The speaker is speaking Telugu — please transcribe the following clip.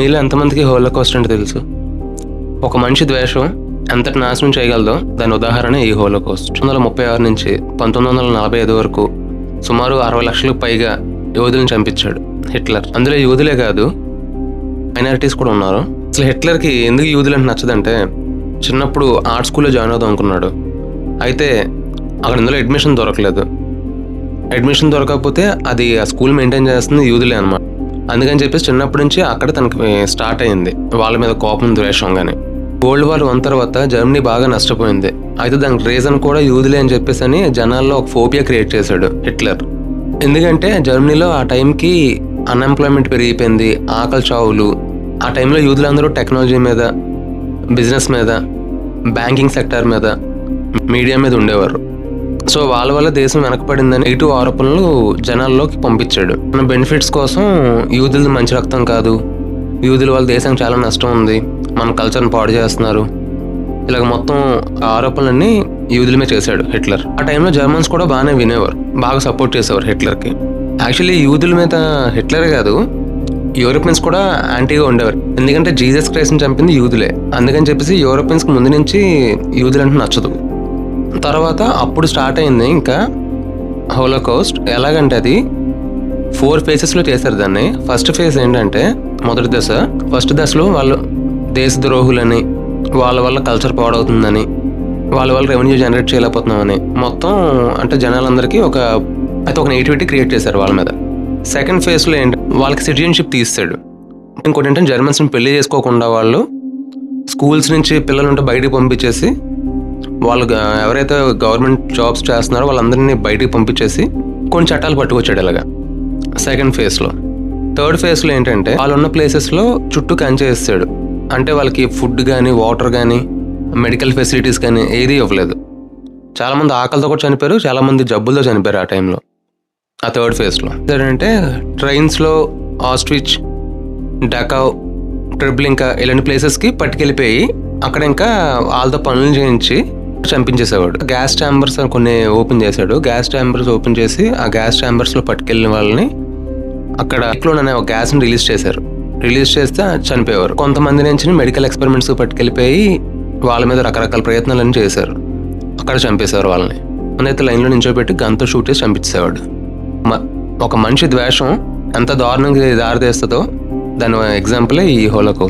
మీలో ఎంతమందికి హోలో కోస్ట్ అంటే తెలుసు? ఒక మనిషి ద్వేషం ఎంతటి నాశనం చేయగలదో దాని ఉదాహరణ ఈ హోలోకాస్ట్ పంతొమ్మిది వందల ముప్పై ఆరు నుంచి పంతొమ్మిది వందల నలభై ఐదు వరకు సుమారు అరవై లక్షలకు పైగా యోధులను చంపించాడు హిట్లర్. అందులో యూదులే కాదు మైనారిటీస్ కూడా ఉన్నారు. అసలు హిట్లర్కి ఎందుకు యూదులు అంటే నచ్చదంటే చిన్నప్పుడు ఆర్ట్ స్కూల్లో జాయిన్ అవుదాం అనుకున్నాడు. అయితే అక్కడ ఇందులో అడ్మిషన్ దొరకలేదు. అడ్మిషన్ దొరకకపోతే అది ఆ స్కూల్ మెయింటైన్ చేస్తుంది యూదులే అనమాట అందుకని చెప్పేసి చిన్నప్పటి నుంచి అక్కడ తనకి స్టార్ట్ అయింది. వాళ్ళ మీద కోపం ద్వేషం కానీ వరల్డ్ వార్ వన్ తర్వాత జర్మనీ బాగా నష్టపోయింది. అయితే దానికి రీజన్ కూడా యూదులే అని చెప్పేసి అని జనాల్లో ఒక ఫోబియా క్రియేట్ చేశాడు హిట్లర్. ఎందుకంటే జర్మనీలో ఆ టైంకి అన్ఎంప్లాయ్మెంట్ పెరిగిపోయింది ఆకలి చావులు. ఆ టైంలో యూదులందరూ టెక్నాలజీ మీద బిజినెస్ మీద బ్యాంకింగ్ సెక్టార్ మీద మీడియా మీద ఉండేవారు. సో వాళ్ళ వల్ల దేశం వెనకబడిందని ఇటు ఆరోపణలు జనాల్లోకి పంపించాడు. మన బెనిఫిట్స్ కోసం యూదులది మంచి రక్తం కాదు. యూదుల వల్ల దేశం చాలా నష్టం ఉంది. మన కల్చర్ని పాడు చేస్తున్నారు. ఇలాగ మొత్తం ఆ ఆరోపణలన్నీ యూదుల మీద చేశాడు హిట్లర్. ఆ టైంలో జర్మన్స్ కూడా బాగానే వినేవారు. బాగా సపోర్ట్ చేసేవారు హిట్లర్కి. యాక్చువల్లీ యూదుల మీద హిట్లరే కాదు యూరోపియన్స్ కూడా యాంటీగా ఉండేవారు. ఎందుకంటే జీసస్ క్రైస్ట్ని చంపింది యూదులే. అందుకని చెప్పేసి యూరోపియన్స్కి ముందు నుంచి యూదులు అంటే నచ్చదు. తర్వాత అప్పుడు స్టార్ట్ అయింది ఇంకా హోలోకోస్ట్. ఎలాగంటే అది ఫోర్ ఫేసెస్లో చేశారు దాన్ని. ఫస్ట్ ఫేజ్ ఏంటంటే మొదటి దశ. ఫస్ట్ దశలో వాళ్ళు దేశద్రోహులని వాళ్ళ వల్ల కల్చర్ పాడవుతుందని వాళ్ళ వల్ల రెవెన్యూ జనరేట్ చేయలేకపోతున్నామని. మొత్తం అంటే జనాలందరికీ ఒక అయితే ఒక నెగిటివిటీ క్రియేట్ చేశారు వాళ్ళ మీద. సెకండ్ ఫేజ్లో ఏంటి వాళ్ళకి సిటిజన్షిప్ తీస్తాడు ఇంకోటి ఏంటంటే జర్మన్స్ని పెళ్ళి చేసుకోకుండా వాళ్ళు స్కూల్స్ నుంచి పిల్లలుంటే బయటికి పంపించేసి వాళ్ళు ఎవరైతే గవర్నమెంట్ జాబ్స్ చేస్తున్నారో వాళ్ళందరినీ బయటికి పంపించేసి కొన్ని చట్టాలు పట్టుకొచ్చాడు ఇలాగా. సెకండ్ ఫేజ్లో. థర్డ్ ఫేజ్లో ఏంటంటే వాళ్ళు ఉన్న ప్లేసెస్లో చుట్టూ కంచేస్తాడు అంటే వాళ్ళకి ఫుడ్ కానీ వాటర్ కానీ మెడికల్ ఫెసిలిటీస్ కానీ ఏది ఇవ్వలేదు. చాలామంది ఆకలితో కూడా చనిపోయారు చాలామంది జబ్బులతో చనిపోయారు ఆ టైంలో. ఆ థర్డ్ ఫేజ్లో. ఏంటంటే ట్రైన్స్లో ఆస్ట్రిచ్ డకావ్ ట్రిబ్లింకా ఇలాంటి ప్లేసెస్కి పట్టుకెళ్ళిపోయి అక్కడ ఇంకా వాళ్ళతో పనులు చేయించి చంపించేసేవాడు. గ్యాస్ ఛాంబర్స్ కొన్ని ఓపెన్ చేశాడు. గ్యాస్ ఛాంబర్స్ ఓపెన్ చేసి ఆ గ్యాస్ ఛాంబర్స్లో పట్టుకెళ్ళిన వాళ్ళని అక్కడ అనే ఒక గ్యాస్ని రిలీజ్ చేశారు. రిలీజ్ చేస్తే చనిపోయేవారు. కొంతమంది నుంచి మెడికల్ ఎక్స్పెరిమెంట్స్ పట్టుకెళ్ళిపోయి వాళ్ళ మీద రకరకాల ప్రయత్నాలన్నీ చేశారు. అక్కడ చంపేశారు వాళ్ళని. అయితే లైన్లో నించోబెట్టి గంతో షూట్ చేసి చంపించేవాడు మ- ఒక మనిషి ద్వేషం ఎంత దారుణంగా దారితీస్తుందో దాని ఎగ్జాంపులే ఈ హోలోకౌస్ట్